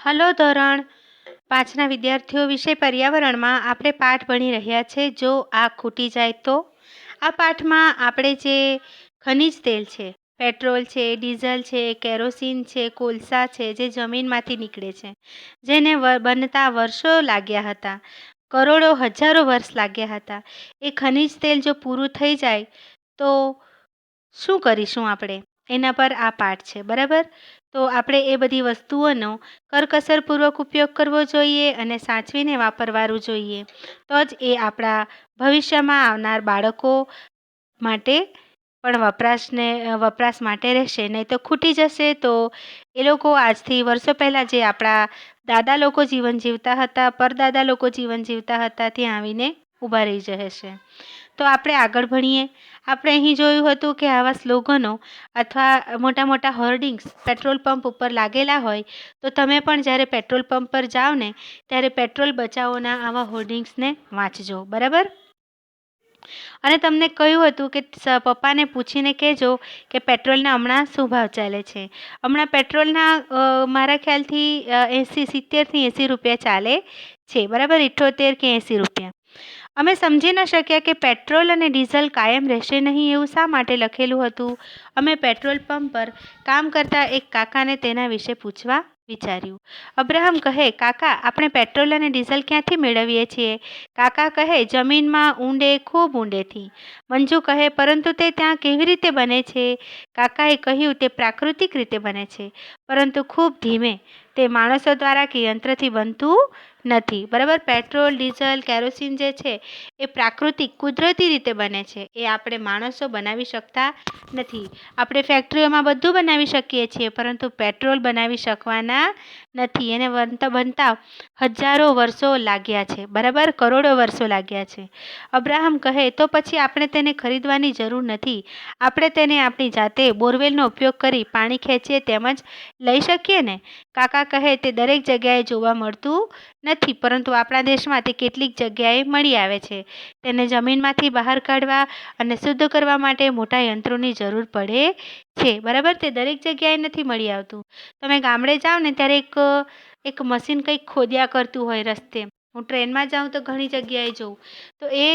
Hello ધોરણ. પાંચના વિદ્યાર્થીઓ વિશે પર્યાવરણમાં આપણે પાઠ ભણી રહ્યા છે. જો આ ખૂટી જાય તો? આ પાઠમાં આપણે જે ખનિજ તેલ છે, પેટ્રોલ છે, ડીઝલ છે, કેરોસીન છે, કોલસા છે, જે જમીનમાંથી નીકળે છે, જેને બનતા વર્ષો લાગ્યા હતા. કરોડો હજારો વર્ષ લાગ્યા હતા. એ ખનિજ તેલ જો પૂરું થઈ જાય તો શું કરીશું આપણે? એના પર આ પાઠ છે. બરાબર? તો આપણે એ બધી વસ્તુઓનો કરકસરપૂર્વક ઉપયોગ કરવો જોઈએ અને સાચવીને વાપરવાનું જોઈએ. તો જ એ આપણા ભવિષ્યમાં આવનાર બાળકો માટે પણ વપરાશને, વપરાશ માટે રહેશે. નહીં તો ખૂટી જશે તો એ લોકો આજથી વર્ષો પહેલાં જે આપણા દાદા લોકો જીવન જીવતા હતા, પરદાદા લોકો જીવન જીવતા હતા, ત્યાં આવીને ઊભા રહી જશે. તો આપણે આગળ ભણીએ. આપણે અહીં જોયું હતું કે આવા સ્લોગનો અથવા મોટા મોટા હોર્ડિંગ્સ પેટ્રોલ પંપ ઉપર લાગેલા હોય, તો તમે પણ જ્યારે પેટ્રોલ પંપ પર જાઓ ને, ત્યારે પેટ્રોલ બચાવોના આવા હોર્ડિંગ્સને વાંચજો. બરાબર? અને તમને કહ્યું હતું કે પપ્પાને પૂછીને કહેજો કે પેટ્રોલના હમણાં શું ભાવ ચાલે છે? હમણાં પેટ્રોલના મારા ખ્યાલથી એંસી સિત્તેરથી એંસી રૂપિયા ચાલે છે. બરાબર? ઇઠ્ઠોતેર કે એંસી રૂપિયા. અમે સમજી ન શક્યા કે પેટ્રોલ અને ડીઝલ કાયમ રહેશે નહીં એવું શા માટે લખેલું હતું? અમે પેટ્રોલ પંપ પર કામ કરતા એક કાકાને તેના વિશે પૂછવા વિચાર્યું. અબ્રાહમ કહે, કાકા, આપણે પેટ્રોલ અને ડીઝલ ક્યાંથી મેળવીએ છીએ? કાકા કહે, જમીનમાં ઊંડે, ખૂબ ઊંડેથી. મંજુ કહે, પરંતુ તે ત્યાં કેવી રીતે બને છે? કાકાએ કહ્યું, તે પ્રાકૃતિક રીતે બને છે, પરંતુ ખૂબ ધીમે. તે માણસો દ્વારા કે યંત્રથી બનતું નથી. બરાબર? પેટ્રોલ, ડીઝલ, કેરોસીન જે છે, એ પ્રાકૃતિક, કુદરતી રીતે બને છે. એ આપણે માણસો બનાવી શકતા નથી. આપણે ફેક્ટરીઓમાં બધું બનાવી શકીએ છીએ, પરંતુ પેટ્રોલ બનાવી શકવાના નથી. એને બનતા બનતા હજારો વર્ષો લાગ્યા છે. બરાબર? કરોડો વર્ષો લાગ્યા છે. અબ્રાહમ કહે, તો પછી આપણે તેને ખરીદવાની જરૂર નથી. આપણે તેને આપણી જાતે બોરવેલનો ઉપયોગ કરી પાણી ખેંચીએ તેમજ લઈ શકીએ ને? કાકા કહે, તે દરેક જગ્યાએ જોવા મળતું નથી, પરંતુ આપણા દેશમાં તે કેટલીક જગ્યાએ મળી આવે છે. તેને જમીનમાંથી બહાર કાઢવા અને શુદ્ધ કરવા માટે મોટા યંત્રોની જરૂર પડે છે. બરાબર? તે દરેક જગ્યાએ નથી મળી આવતું. તમે ગામડે જાઓ ને, ત્યારે એક એક મશીન કંઈક ખોદ્યા કરતું હોય રસ્તે. હું ટ્રેનમાં જાઉં તો ઘણી જગ્યાએ જોઉં. તો એ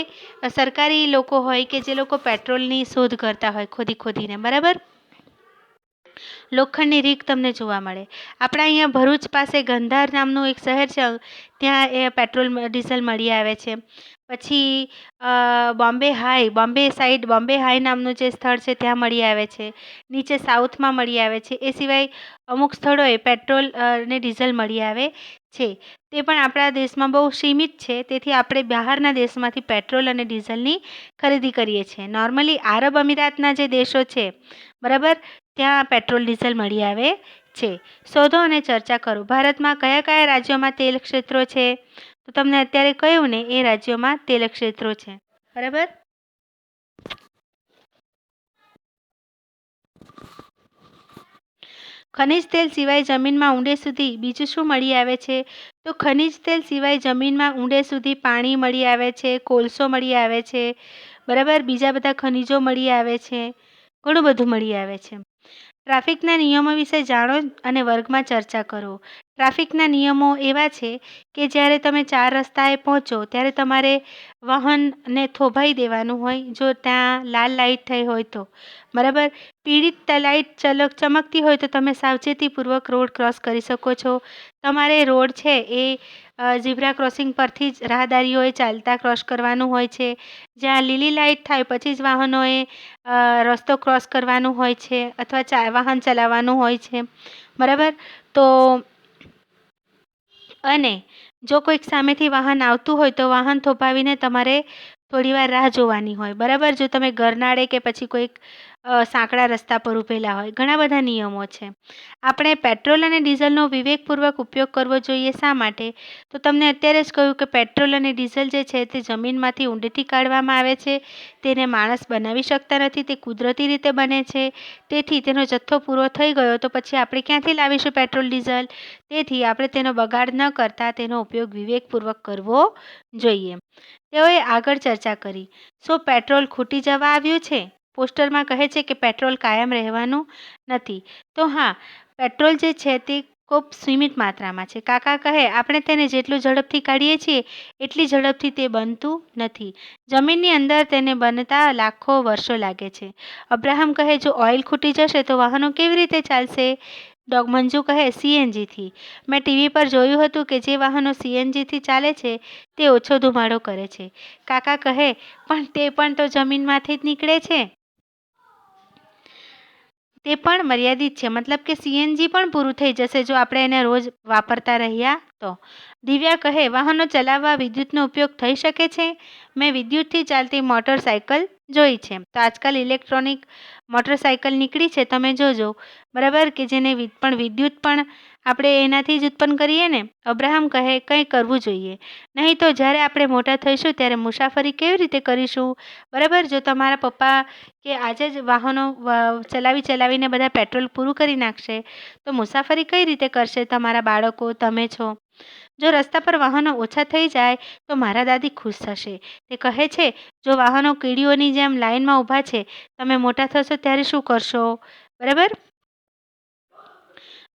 સરકારી લોકો હોય કે જે લોકો પેટ્રોલની શોધ કરતા હોય ખોદી ખોદીને. બરાબર? લોખંડની રીક તમને જોવા મળે. આપણા અહીંયા ભરૂચ પાસે ગંધાર નામનું એક શહેર છે. ત્યાં એ પેટ્રોલ ડીઝલ મળી આવે છે. પછી Bombay high, Bombay side, Bombay high નામનું જે સ્થળ છે ત્યાં મળી આવે છે. નીચે સાઉથમાં મળી આવે છે. એ સિવાય અમુક સ્થળોએ પેટ્રોલ અને ડીઝલ મળી આવે છે. તે પણ આપણા દેશમાં બહુ સીમિત છે. તેથી આપણે બહારના દેશમાંથી પેટ્રોલ અને ડીઝલની ખરીદી કરીએ છીએ. નોર્મલી, આરબ અમીરાતના જે દેશો છે બરાબર? ત્યાં પેટ્રોલ, ડીઝલ મળી આવે છે. શોધો અને ચર્ચા કરો. ભારતમાં કયા કયા રાજ્યોમાં તેલ ક્ષેત્રો છે? તો તમને અત્યારે કહ્યું ને, એ રાજ્યોમાં તેલ ક્ષેત્રો છે. બરાબર? ખનિજ તેલ સિવાય જમીનમાં ઊંડે સુધી બીજું શું મળી આવે છે? તો ખનિજ તેલ સિવાય જમીનમાં ઊંડે સુધી પાણી મળી આવે છે, કોલસો મળી આવે છે. બરાબર? બીજા બધા ખનિજો મળી આવે છે. ઘણું બધું મળી આવે છે. ટ્રાફિકના નિયમો વિશે જાણો અને વર્ગમાં ચર્ચા કરો. ટ્રાફિકના નિયમો એવા છે કે જ્યારે તમે ચાર રસ્તાએ પહોંચો, ત્યારે તમારે વાહનને થોભાઈ દેવાનું હોય, જો ત્યાં લાલ લાઇટ થઈ હોય તો. બરાબર? પીડિત લાઇટ ચલક ચમકતી હોય તો તમે સાવચેતીપૂર્વક રોડ ક્રોસ કરી શકો છો. તમારે રોડ છે એ ઝીબ્રા ક્રોસિંગ પરથી જ રાહદારીઓએ ચાલતા ક્રોસ કરવાનું હોય છે. જ્યાં લીલી લાઇટ થાય પછી જ વાહનોએ રસ્તો ક્રોસ કરવાનું હોય છે અથવા વાહન ચલાવવાનું હોય છે. બરાબર? તો અને જો કોઈક સામેથી વાહન આવતું હોય તો વાહન થોભાવીને તમારે થોડીવાર રાહ જોવાની હોય. બરાબર? જો તમે ગરનાળે કે પછી કોઈક સાંકડા રસ્તા પર ઊભેલા હોય. ઘણા બધા નિયમો છે. આપણે પેટ્રોલ અને ડીઝલનો વિવેકપૂર્વક ઉપયોગ કરવો જોઈએ શા માટે? તો તમને અત્યારે જ કહ્યું કે પેટ્રોલ અને ડીઝલ જે છે તે જમીનમાંથી ઊંડેથી કાઢવામાં આવે છે. તેને માણસ બનાવી શકતા નથી. તે કુદરતી રીતે બને છે. તેથી તેનો જથ્થો પૂરો થઈ ગયો તો પછી આપણે ક્યાંથી લાવીશું પેટ્રોલ, ડીઝલ? તેથી આપણે તેનો બગાડ ન કરતા તેનો ઉપયોગ વિવેકપૂર્વક કરવો જોઈએ. તેઓએ આગળ ચર્ચા કરી. શું પેટ્રોલ ખૂટી જવા આવ્યું છે? પોસ્ટરમાં કહે છે કે પેટ્રોલ કાયમ રહેવાનું નથી. તો હા, પેટ્રોલ જે છે તે ખૂબ સીમિત માત્રામાં છે. કાકા કહે, આપણે તેને જેટલું ઝડપથી કાઢીએ છીએ, એટલી ઝડપથી તે બનતું નથી. જમીનની અંદર તેને બનતા લાખો વર્ષો લાગે છે. અબ્રાહમ કહે, જો ઓઇલ ખૂટી જશે તો વાહનો કેવી રીતે ચાલશે? ડોગ મંજુ કહે, સીએનજીથી. મેં ટીવી પર જોયું હતું કે જે વાહનો સીએનજીથી ચાલે છે, તે ઓછો ધુમાડો કરે છે. કાકા કહે, પણ તે પણ તો જમીનમાંથી જ નીકળે છે. તે પણ મર્યાદિત છે. મતલબ કે સીએનજી પણ પૂરું થઈ જશે જો આપણે એને રોજ વાપરતા રહ્યા તો. દિવ્યા કહે, વાહનો ચલાવવા વિદ્યુતનો ઉપયોગ થઈ શકે છે? મેં વિદ્યુતથી ચાલતી મોટરસાયકલ જોઈ છે. તો આજકાલ ઇલેક્ટ્રોનિક મોટરસાયકલ નીકળી છે. તમે જોજો. બરાબર? કે જેને પણ વિદ્યુત પણ આપણે એનાથી જ ઉત્પન્ન કરીએ ને? અબ્રાહમ કહે, કંઈ કરવું જોઈએ. નહીં તો જ્યારે આપણે મોટા થઈશું ત્યારે મુસાફરી કેવી રીતે કરીશું? બરાબર? જો તમારા પપ્પા કે આજે જ વાહનો ચલાવી ચલાવીને બધા પેટ્રોલ પૂરું કરી નાખશે, તો મુસાફરી કઈ રીતે કરશે તમારા બાળકો? તમે છો. જો રસ્તા પર વાહનો ઓછા થઈ જાય, તો મારા દાદી ખુશ થશે. તે કહે છે, જો વાહનો કીડીઓની જેમ લાઇનમાં ઊભા છે, તમે મોટા થશો ત્યારે શું કરશો? બરાબર?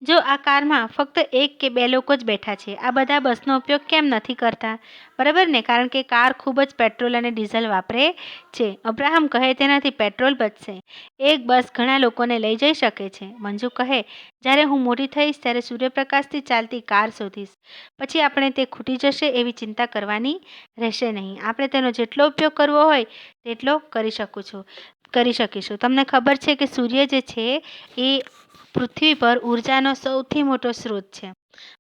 જો આ કારમાં ફક્ત એક કે બે લોકો જ બેઠા છે, આ બધા બસનો ઉપયોગ કેમ નથી કરતા? બરાબર ને? કારણ કે કાર ખૂબ જ પેટ્રોલ અને ડીઝલ વાપરે છે. અબ્રાહમ કહે તેનાથી પેટ્રોલ બચશે. એક બસ ઘણા લોકોને લઈ જઈ શકે છે. મંજુ કહે, જ્યારે હું મોટી થઈશ ત્યારે સૂર્યપ્રકાશથી ચાલતી કાર શોધીશ. પછી આપણે તે ખૂટી જશે એવી ચિંતા કરવાની રહેશે નહીં. આપણે તેનો જેટલો ઉપયોગ કરવો હોય તેટલો કરી શકું છું, કરી શકીશું. તમને ખબર છે કે સૂર્ય જે છે એ પૃથ્વી પર ઉર્જાનો સૌથી મોટો સ્ત્રોત છે.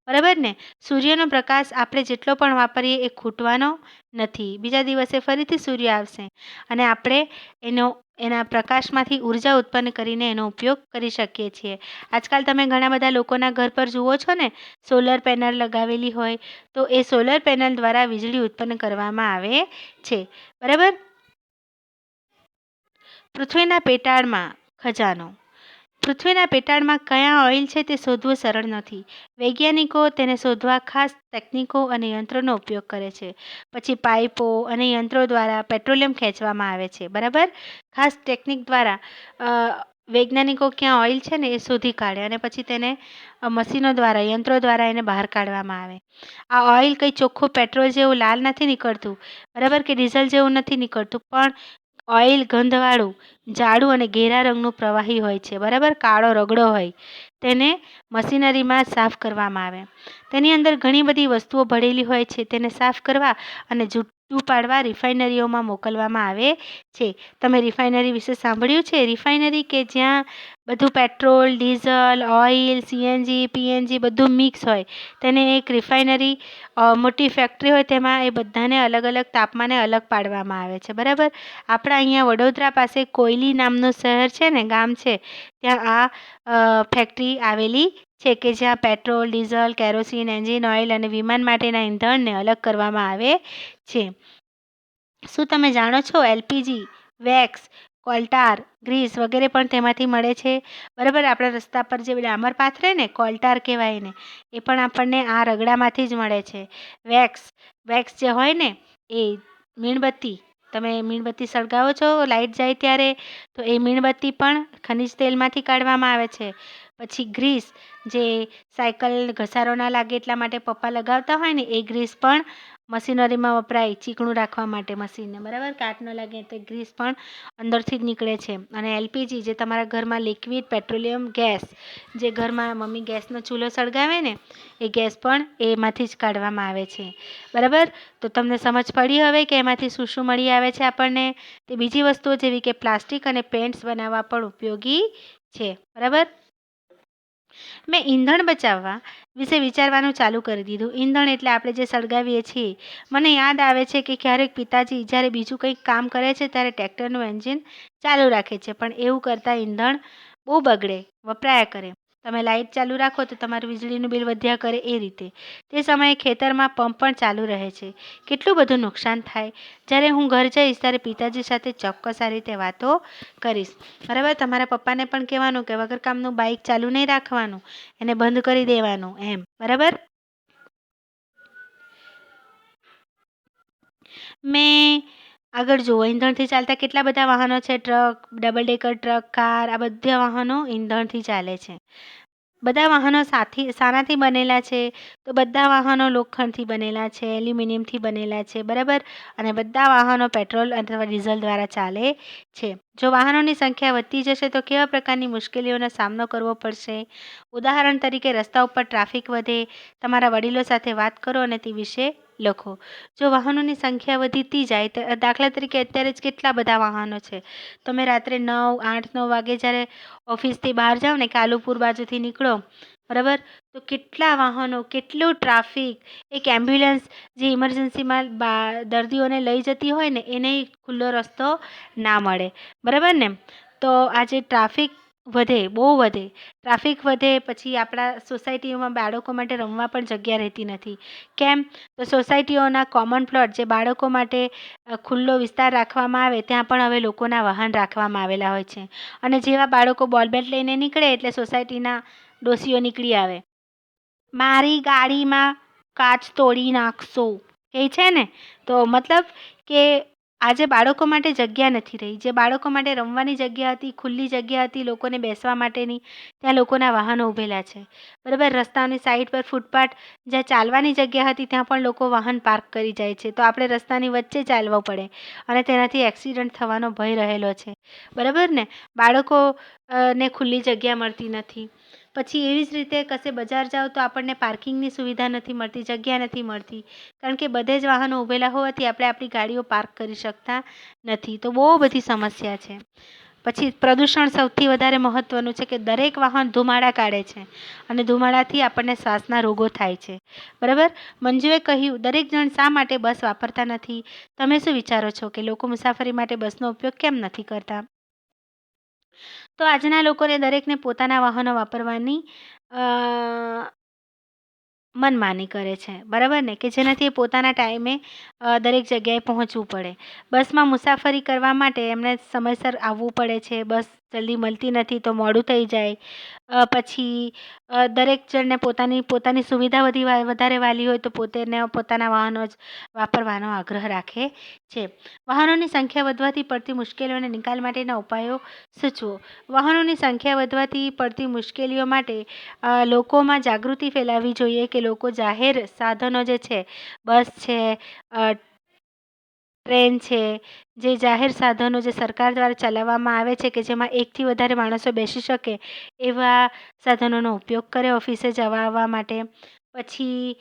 બરાબર ને? સૂર્યનો પ્રકાશ આપણે જેટલો પણ વાપરીએ એ ખૂટવાનો નથી. બીજા દિવસે ફરીથી સૂર્ય આવશે અને આપણે એનો, એના પ્રકાશમાંથી ઊર્જા ઉત્પન્ન કરીને એનો ઉપયોગ કરી શકીએ છીએ. આજકાલ તમે ઘણા બધા લોકોના ઘર પર જુઓ છો ને, સોલર પેનલ લગાવેલી હોય, તો એ સોલર પેનલ દ્વારા વીજળી ઉત્પન્ન કરવામાં આવે છે. બરાબર? પૃથ્વીના પેટાળમાં ખજાનો. પૃથ્વીના પેટાળમાં કયા ઓઇલ છે તે શોધવું સરળ નથી. વૈજ્ઞાનિકો તેને શોધવા ખાસ ટેકનિકો અને યંત્રોનો ઉપયોગ કરે છે. પછી પાઇપો અને યંત્રો દ્વારા પેટ્રોલિયમ ખેંચવામાં આવે છે, બરાબર? ખાસ ટેકનિક દ્વારા વૈજ્ઞાનિકો ક્યાં ઓઇલ છે ને એ શોધી કાઢે અને પછી તેને મશીનો દ્વારા, યંત્રો દ્વારા એને બહાર કાઢવામાં આવે. આ ઓઇલ કંઈ ચોખ્ખું પેટ્રોલ જેવું લાલ નથી નીકળતું, બરાબર? કે ડીઝલ જેવું નથી નીકળતું, પણ ઓઇલ ગંધવાળું, જાડું અને ઘેરા રંગનું પ્રવાહી હોય છે, બરાબર? કાળો રગડો હોય. તેને મશીનરીમાં સાફ કરવામાં આવે. તેની અંદર ઘણી બધી વસ્તુઓ ભળેલી હોય છે, તેને સાફ કરવા અને જૂઠું પાડવા રિફાઇનરીઓમાં મોકલવામાં આવે છે. તમે રિફાઇનરી વિશે સાંભળ્યું છે? રિફાઇનરી કે જ્યાં બધું petrol, diesel, oil, CNG, PNG બધું મિક્સ હોય. તેને એક રિફાઇનરી મોટી ફેક્ટરી હોય તેમાં એ બધાને અલગ અલગ તાપમાને અલગ પાડવામાં આવે છે. બરાબર? આપણા અહીંયા વડોદરા પાસે કોયલી નામનું શહેર છે ને, ગામ છે. ત્યાં આ ફેક્ટરી આવેલી છે કે જ્યાં petrol, diesel, kerosene, engine, oil અને વિમાન માટેના ઈંધણને અલગ કરવામાં આવે છે. શું તમે જાણો છો એલપીજી, વેક્સ, કોલ્ટાર, ગ્રીસ વગેરે પણ તેમાંથી મળે છે? બરાબર, આપણા રસ્તા પર જે ડામર પાથરે ને, કોલ્ટાર કહેવાય ને, એ પણ આપણને આ રગડામાંથી જ મળે છે. વેક્સ વેક્સ જે હોય ને, એ મીણબત્તી, તમે મીણબત્તી સળગાવો છો લાઇટ જાય ત્યારે, તો એ મીણબત્તી પણ ખનિજ તેલમાંથી કાઢવામાં આવે છે. પછી ગ્રીસ જે સાયકલ ઘસારો ના લાગે એટલા માટે પપ્પા લગાવતા હોય ને, એ ગ્રીસ પણ મશીનરીમાં વપરાય, ચીકણું રાખવા માટે મશીનને. બરાબર? કાટ ન લાગે તો ગ્રીસ પણ અંદરથી જ નીકળે છે. અને એલપીજી, જે તમારા ઘરમાં લિક્વિડ પેટ્રોલિયમ ગેસ, જે ઘરમાં મમ્મી ગેસનો ચૂલો સળગાવે ને, એ ગેસ પણ એમાંથી જ કાઢવામાં આવે છે. બરાબર? તો તમને સમજ પડી હવે કે એમાંથી શું શું મળી આવે છે આપણને? તે બીજી વસ્તુઓ જેવી કે પ્લાસ્ટિક અને પેન્ટ્સ બનાવવા પણ ઉપયોગી છે. બરાબર? મેં ઈંધણ બચાવવા વિશે વિચારવાનું ચાલુ કરી દીધું. ઈંધણ એટલે આપણે જે સળગાવીએ છીએ. મને યાદ આવે છે કે ક્યારેક પિતાજી જ્યારે બીજું કંઈક કામ કરે છે ત્યારે ટ્રેક્ટરનું એન્જિન ચાલુ રાખે છે, પણ એવું કરતાં ઈંધણ બહુ બગડે, વપરાયા કરે. તમે લાઇટ ચાલુ રાખો તો તમારું વીજળીનું બિલ વધ્યા કરે એ રીતે. તે સમયે ખેતરમાં પંપ પણ ચાલુ રહે છે. કેટલું બધું નુકસાન થાય. જ્યારે હું ઘર જઈશ ત્યારે પિતાજી સાથે ચોક્કસ આ રીતે વાતો કરીશ. બરાબર? તમારા પપ્પાને પણ કહેવાનું કે વગર કામનું બાઇક ચાલુ નહીં રાખવાનું, એને બંધ કરી દેવાનું, એમ. બરાબર? મેં આગળ જુઓ, ઈંધણથી ચાલતા કેટલા બધા વાહનો છે? Truck, double decker truck, car, આ બધા વાહનો ઈંધણથી ચાલે છે. બધા વાહનો સાથી શાનાથી બનેલા છે. તો બધા વાહનો લોખંડથી બનેલા છે, એલ્યુમિનિયમથી બનેલા છે, બરાબર? અને બધા વાહનો પેટ્રોલ અથવા ડીઝલ દ્વારા ચાલે છે. જો વાહનોની સંખ્યા વધતી જશે, તો કેવા પ્રકારની મુશ્કેલીઓનો સામનો કરવો પડશે? ઉદાહરણ તરીકે, રસ્તા ઉપર ટ્રાફિક વધે. તમારા વડીલો સાથે વાત કરો અને તે વિશે લખો. જો વાહનોની સંખ્યા વધતી જાય તો દાખલા તરીકે અત્યારે જ કેટલા બધા વાહનો છે? તમે રાત્રે નવ, આઠ, નવ વાગે જ્યારે ઓફિસથી બહાર જાઓ ને કાલુપુર બાજુથી નીકળો, બરાબર? તો કેટલા વાહનો, કેટલું ટ્રાફિક? એક એમ્બ્યુલન્સ જે ઇમરજન્સીમાં બા, દર્દીઓને લઈ જતી હોય ને એને ખુલ્લો રસ્તો ના મળે, બરાબર ને? તો આજે ટ્રાફિક વધે, બહુ વધે. ટ્રાફિક વધે પછી આપણા સોસાયટીઓમાં બાળકો માટે રમવા પણ જગ્યા રહેતી નથી. કેમ? તો સોસાયટીઓના કોમન પ્લોટ જે બાળકો માટે ખુલ્લો વિસ્તાર રાખવામાં આવે, ત્યાં પણ હવે લોકોના વાહન રાખવામાં આવેલા હોય છે. અને જેવા બાળકો બોલ બેટ લઈને નીકળે એટલે સોસાયટીના ડોસીઓ નીકળી આવે. મારી ગાડીમાં કાચ તોડી નાખશો. કહે છે ને? તો મતલબ કે આજે બાળકો માટે જગ્યા નથી રહી. જે બાળકો માટે રમવાની જગ્યા હતી, ખુલ્લી જગ્યા હતી, લોકોને બેસવા માટેની, ત્યાં લોકોના વાહનો ઊભેલા છે. બરાબર, રસ્તાની સાઈડ પર ફૂટપાથ જ્યાં ચાલવાની જગ્યા હતી, ત્યાં પણ લોકો વાહન પાર્ક કરી જાય છે. તો આપણે રસ્તાની વચ્ચે ચાલવું પડે અને તેનાથી એક્સિડન્ટ થવાનો ભય રહેલો છે. બરાબર ને? બાળકો ને ખુલ્લી જગ્યા મળતી નથી. પછી એવી જ રીતે કશે બજાર જાઓ તો આપણને પાર્કિંગની સુવિધા નથી મળતી, જગ્યા નથી મળતી. કારણ કે બધે જ વાહનો ઊભેલા હોવાથી આપણે આપણી ગાડીઓ પાર્ક કરી શકતા નથી. તો બહુ બધી સમસ્યા છે. પછી પ્રદૂષણ સૌથી વધારે મહત્ત્વનું છે કે દરેક વાહન ધુમાડા કાઢે છે અને ધુમાડાથી આપણને શ્વાસના રોગો થાય છે. બરાબર? મંજુએ કહ્યું, દરેક જણ શા માટે બસ વાપરતા નથી? તમે શું વિચારો છો કે લોકો મુસાફરી માટે બસનો ઉપયોગ કેમ નથી કરતા? તો આજના લોકોને દરેકને પોતાના વાહનો વાપરવાની મનમાની કરે છે. બરાબર ને? કે જેનાથી પોતાના ટાઈમે દરેક જગ્યાએ પહોંચવું પડે. બસમાં મુસાફરી કરવા માટે એમને સમયસર આવવું પડે છે. બસ જલ્દી મળતી નથી તો મોડું થઈ જાય. પછી દરેક જણને પોતાની પોતાની સુવિધા વધી વધારે વાલી હોય તો પોતેને, પોતાના વાહનો જ વાપરવાનો આગ્રહ રાખે છે. વાહનોની સંખ્યા વધવાથી પડતી મુશ્કેલીઓને નિકાલ માટેના ઉપાયો સૂચવો. વાહનોની સંખ્યા વધવાથી પડતી મુશ્કેલીઓ માટે લોકોમાં જાગૃતિ ફેલાવવી જોઈએ કે લોકો જાહેર સાધનો જે છે, બસ છે ટ્રેન છે, જે જાહેર સાધનો જે સરકાર દ્વારા ચલાવવામાં આવે છે કે જેમાં એકથી વધારે માણસો બેસી શકે, એવા સાધનોનો ઉપયોગ કરે ઓફિસે જવા આવવા માટે. પછી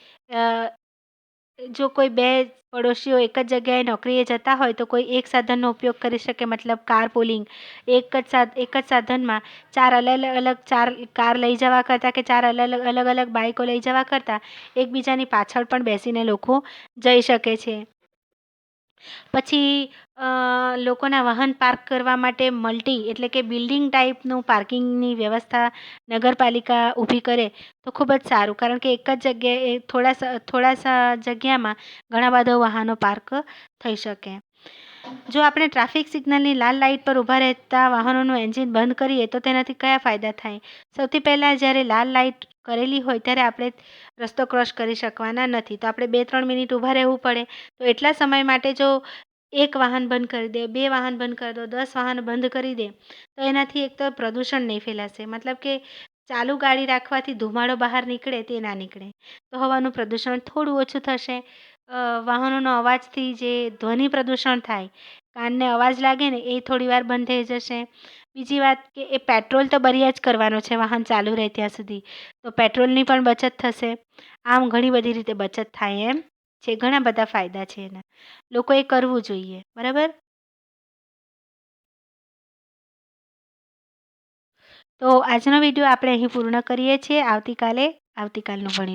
જો કોઈ બે પડોશીઓ એક જ જગ્યાએ નોકરીએ જતા હોય તો કોઈ એક સાધનનો ઉપયોગ કરી શકે, મતલબ કાર પુલિંગ એક જ એક જ સાધનમાં ચાર અલગ અલગ ચાર કાર લઈ જવા કરતાં કે ચાર અલગ અલગ અલગ બાઈકો લઈ જવા કરતાં, એકબીજાની પાછળ પણ બેસીને લોકો જઈ શકે છે. પછી લોકોના વાહન પાર્ક કરવા માટે મલ્ટી એટલે કે બિલ્ડિંગ ટાઈપનું પાર્કિંગની વ્યવસ્થા નગરપાલિકા ઊભી કરે તો ખૂબ જ સારું. કારણ કે એક જ જગ્યાએ થોડા થોડા જગ્યામાં ઘણા બધા વાહનો પાર્ક થઈ શકે. જો આપણે ટ્રાફિક સિગ્નલની લાલ લાઇટ પર ઊભા રહેતા વાહનોનું એન્જિન બંધ કરીએ તો તેનાથી કયા ફાયદા થાય? સૌથી પહેલાં જ્યારે લાલ લાઇટ કરેલી હોય ત્યારે આપણે રસ્તો ક્રોસ કરી શકવાના નથી. તો આપણે બે ત્રણ મિનિટ ઊભા રહેવું પડે. તો એટલા સમય માટે જો એક વાહન બંધ કરી દે, બે વાહન બંધ કરી દો, દસ વાહન બંધ કરી દે, તો એનાથી એક તો પ્રદૂષણ નહીં ફેલાશે. મતલબ કે ચાલુ ગાડી રાખવાથી ધુમાડો બહાર નીકળે તે ના નીકળે. તો હવાનું પ્રદૂષણ થોડું ઓછું થશે. વાહનોનો અવાજથી જે ધ્વનિ પ્રદૂષણ થાય, કાનને અવાજ લાગે ને, એ થોડી વાર બંધ થઈ જશે. બીજી વાત કે એ પેટ્રોલ તો બરિયા જ કરવાનો છે, વાહન ચાલુ રહે ત્યાં સુધી. તો પેટ્રોલની પણ બચત થશે. આમ ઘણી બધી રીતે બચત થાય એમ છે ઘણા બધા ફાયદા છે એના. લોકોએ કરવું જોઈએ, બરાબર? તો આજનો વીડિયો આપણે અહીં પૂર્ણ કરીએ છીએ. આવતીકાલે, આવતીકાલનું ભણી